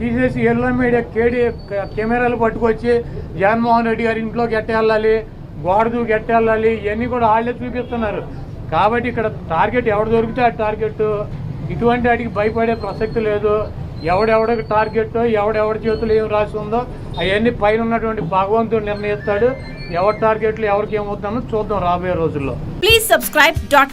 తీసేసి yellow media కేడీ కెమెరాలు పట్టుకొచ్చి జగన్మోహన్ రెడ్డి గారి ఇంట్లోకి ఎట్టేళ్ళాలి గోడదు గెట్టెళ్ళాలి ఇవన్నీ కూడా వాళ్ళే చూపిస్తున్నారు. కాబట్టి ఇక్కడ టార్గెట్ ఎవడు దొరికితే ఆ టార్గెట్. ఇటువంటి వాటికి భయపడే ప్రసక్తి లేదు. ఎవడెవడికి టార్గెట్ ఎవడెవడి చేతులు ఏం రాసి ఉందో అవన్నీ పైన ఉన్నటువంటి భగవంతుడు నిర్ణయిస్తాడు. ఎవరి టార్గెట్లు ఎవరికి ఏమవుతుందో చూద్దాం రాబోయే రోజుల్లో. Please subscribe dot